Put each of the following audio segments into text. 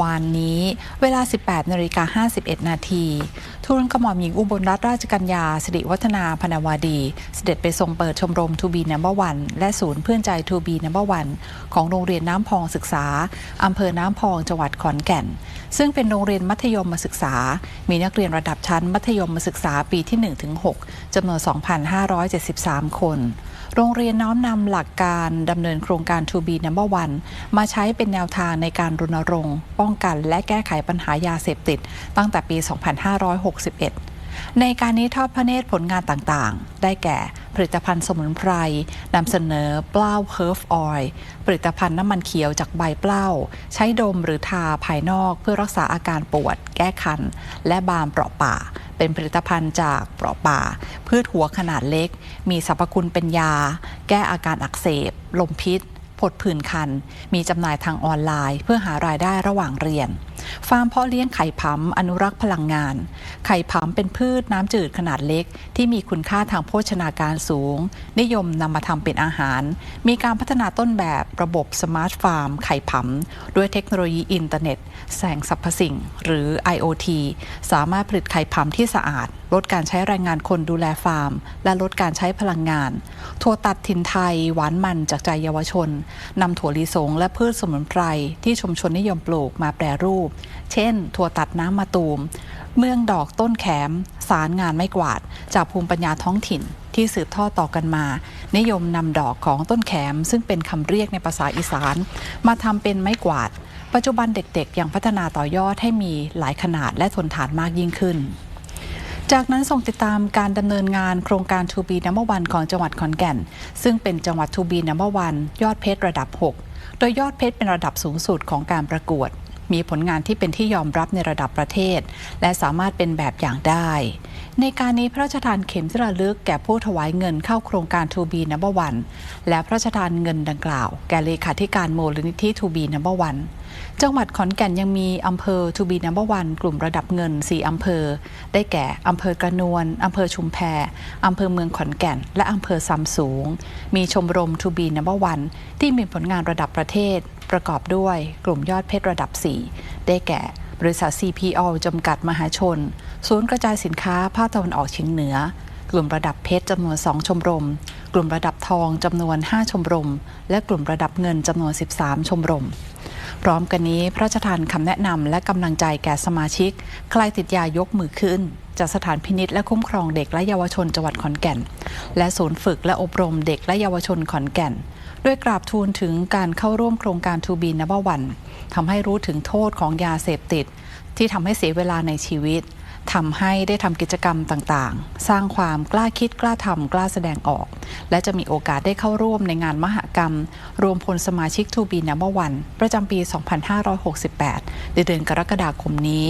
วานนี้เวลา 18นาฬิกา51 นาทีทูลกระหม่อมหญิงอุบลรัตนราชกัญญาสิริวัฒนาพนาวดี เสด็จไปทรงเปิดชมรมทูบีนัมเบอร์วันและศูนย์เพื่อนใจทูบีนัมเบอร์วันของโรงเรียนน้ำพองศึกษาอำเภอน้ำพองจังหวัดขอนแก่น ซึ่งเป็นโรงเรียนมัธยมศึกษา มีนักเรียนระดับชั้นมัธยมศึกษาปีที่ 1-6จำนวน 2,573 คน โรงเรียนน้อมนำหลักการดำเนินโครงการ To Be Number One มาใช้เป็นแนวทางในการรณรงค์ป้องกัน และแก้ไขปัญหายาเสพติด ตั้งแต่ปี 2561 ในการนี้ทอดพระเนตรผลงานต่างๆ ได้แก่ผลิตภัณฑ์สมุนไพรนำเสนอเปล้าเฮิร์ฟออยล์ผลิตภัณฑ์น้ำมันเขียวจากใบเปล้า ใช้ดมหรือทาภายนอกเพื่อรักษาอาการปวด แก้คัน และบามเปราะป่า เป็นผลิตภัณฑ์จากเปราะป่า พืชหัวขนาดเล็ก มีสรรพคุณเป็นยา แก้อาการอักเสบ ลมพิษ ผดผื่นคัน มีจำหน่ายทางออนไลน์ เพื่อหารายได้ระหว่างเรียน ฟาร์มเพาะเลี้ยงไข่ผำอนุรักษ์พลังงาน ไข่ผำเป็นพืชน้ำจืดขนาดเล็ก ที่มีคุณค่าทางโภชนาการสูง นิยมนำมาทำเป็นอาหาร มีการพัฒนาต้นแบบระบบสมาร์ทฟาร์ม ไข่ผำด้วยเทคโนโลยีอินเทอร์เน็ต แสงสรรพสิ่ง หรือ IoT สามารถผลิตไข่ผำที่สะอาด ลดการใช้แรงงานคนดูแลฟาร์ม และลดการใช้พลังงาน ถั่วตัดถิ่นไทย หวานมันจากใจเยาวชนนำถั่วลิสงและพืชสมุนไพรที่ชุมชนนิยมปลูกมาแปรรูป เช่น ถั่วตัดน้ำมะตูม เมืองดอกต้นแขม สารงานไม่กวาด จากภูมิปัญญาท้องถิ่นที่สืบทอดต่อกันมา นิยมนำดอกของต้นแขม ซึ่งเป็นคำเรียกในภาษาอีสาน มาทำเป็นไม้กวาด ปัจจุบันเด็กๆ ยังพัฒนาต่อยอดให้มีหลายขนาดและทนทานมากยิ่งขึ้น จากนั้นส่งติดตามการดำเนินงานโครงการ To Be Number One ของจังหวัดขอนแก่น ซึ่งเป็นจังหวัด To Be Number One ยอดเพชรระดับ 6 โดยยอดเพชรเป็นระดับสูงสุดของการประกวด มีผลงานที่เป็นที่ยอมรับในระดับประเทศ และสามารถเป็นแบบอย่างได้ ในการนี้พระราชทานเข็มที่ระลึกแก่ผู้ถวายเงินเข้าโครงการ To Be Number One และพระราชทานเงินดังกล่าว แก่เลขาธิการมูลนิธิ To Be Number One จังหวัดขอนแก่นยังมีอำเภอ To Be Number One กลุ่มระดับเงิน 4 อำเภอ ได้แก่อำเภอกระนวลอำเภอชุมแพอำเภอเมืองขอนแก่น และอำเภอซำสูง มีชมรม To Be Number One ที่มีผลงานระดับประเทศ ประกอบด้วยกลุ่มยอดเพชรระดับ 4 ได้แก่บริษัท CPO จำกัดมหาชน ศูนย์กระจายสินค้าภาคตะวันออกเฉียงเหนือ กลุ่มระดับเพชรจำนวน 2 ชมรม กลุ่มระดับทองจำนวน 5 ชมรม และกลุ่มระดับเงินจำนวน 13 ชมรม ร้อมกันนี้พระราชทานคำแนะนำและกำลังใจแก่สมาชิก ใครติดยายกมือขึ้นจากสถานพินิษและคุ้มครองเด็กและเยาวชนจังหวัดขอนแก่น และศูนย์ฝึกและอบรมเด็กและเยาวชนขอนแก่น ด้วยกราบทูลถึงการเข้าร่วมโครงการทูบีนบวันทำให้รู้ถึงโทษของยาเสพติด ที่ทำให้เสียเวลาในชีวิต ทำให้ได้ทำกิจกรรมต่างๆ สร้างความกล้าคิดกล้าทำกล้าแสดงออก และจะมีโอกาสได้เข้าร่วมในงานมหกรรม รวมพลสมาชิกทูบีนัมเบอร์วันประจำปี 2568 ในเดือนกรกฎาคมนี้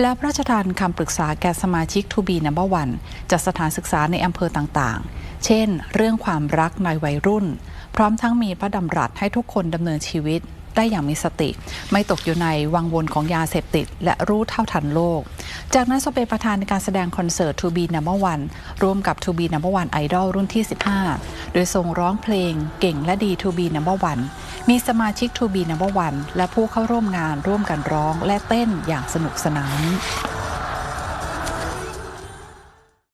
และพระราชทานคำปรึกษาแก่สมาชิกทูบีนัมเบอร์วันจากสถานศึกษาในอำเภอต่างๆ เช่น เรื่องความรักในวัยรุ่น พร้อมทั้งมีพระดำรัสให้ทุกคนดำเนินชีวิต ได้อย่างมีสติ ไม่ตกอยู่ในวังวนของยาเสพติด และรู้เท่าทันโลก จากนั้นสเปนประธานในการแสดงคอนเสิร์ต To Be Number One ร่วมกับ To Be Number One Idol รุ่นที่ 15 โดยทรงร้องเพลงเก่งและดี To Be Number One มีสมาชิก To Be Number One และผู้เข้าร่วมงานร่วมกันร้องและเต้นอย่างสนุกสนาน